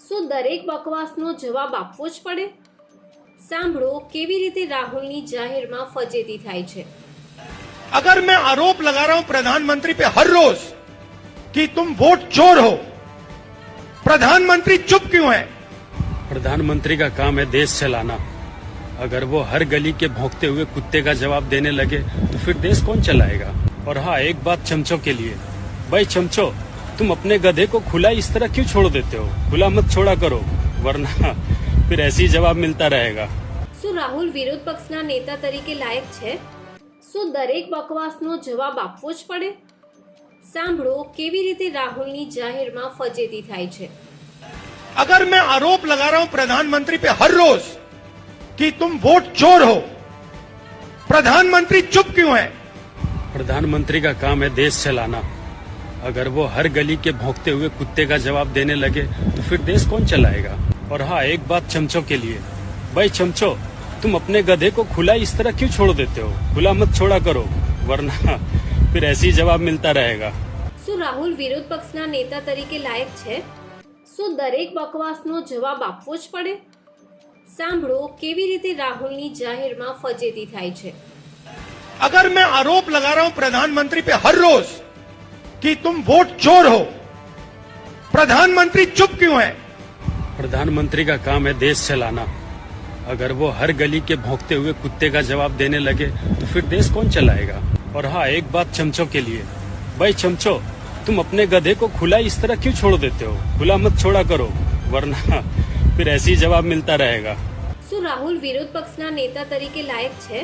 શું દરેક બકવાસનો જવાબ આપવો જ પડે સાંભળો કેવી રીતે રાહુલની જાહેરમાં ફજેતી થાય છે अगर मैं आरोप लगा रहा हूं प्रधानमंत्री पे हर रोज कि तुम वोट चोर हो प्रधानमंत्री चुप क्यों है प्रधानमंत्री का काम है देश चलाना अगर वो हर गली के भौंकते हुए कुत्ते का जवाब देने लगे तो फिर देश कौन चलाएगा और हाँ एक बात चमचों के लिए भाई चमचो तुम अपने गधे को खुला इस तरह क्यों छोड़ देते हो खुला मत छोड़ा करो वरना फिर ऐसे ही जवाब मिलता रहेगा શું રાહુલ વિરોધ પક્ષના નેતા તરીકે લાયક છે શું દરેક બકવાસનો જવાબ આપવો જ પડે સાંભળો કેવી રીતે રાહુલની જાહેરમાં ફજેતી થાય છે अगर मैं आरोप लगा रहा हूं प्रधानमंत्री पे हर रोज कि तुम वोट चोर हो प्रधानमंत्री चुप क्यों है प्रधानमंत्री का काम है देश चलाना अगर वो हर गली के भौंकते हुए कुत्ते का जवाब देने लगे तो फिर देश कौन चलाएगा और हाँ एक बात चमचों के लिए भाई चमचो तुम अपने गधे को खुला इस तरह क्यों छोड़ देते हो खुला मत छोड़ा करो वरना फिर ऐसे ही जवाब मिलता रहेगा શું રાહુલ વિરોધ પક્ષના નેતા તરીકે લાયક છે શું દરેક બકવાસનો જવાબ આપવો જ પડે સાંભળો કેવી રીતે રાહુલની જાહેરમાં ફજેતી થાય છે अगर मैं आरोप लगा रहा हूं प्रधानमंत्री पे हर रोज कि तुम वोट चोर हो प्रधानमंत्री चुप क्यों है प्रधानमंत्री का काम है देश चलाना अगर वो हर गली के भौंकते हुए कुत्ते का जवाब देने लगे तो फिर देश कौन चलाएगा और हाँ एक बात चमचों के लिए भाई चमचो तुम अपने गधे को खुला इस तरह क्यों छोड़ देते हो खुला मत छोड़ा करो वरना फिर ऐसे ही जवाब मिलता रहेगा શું રાહુલ વિરોધ પક્ષના નેતા તરીકે લાયક છે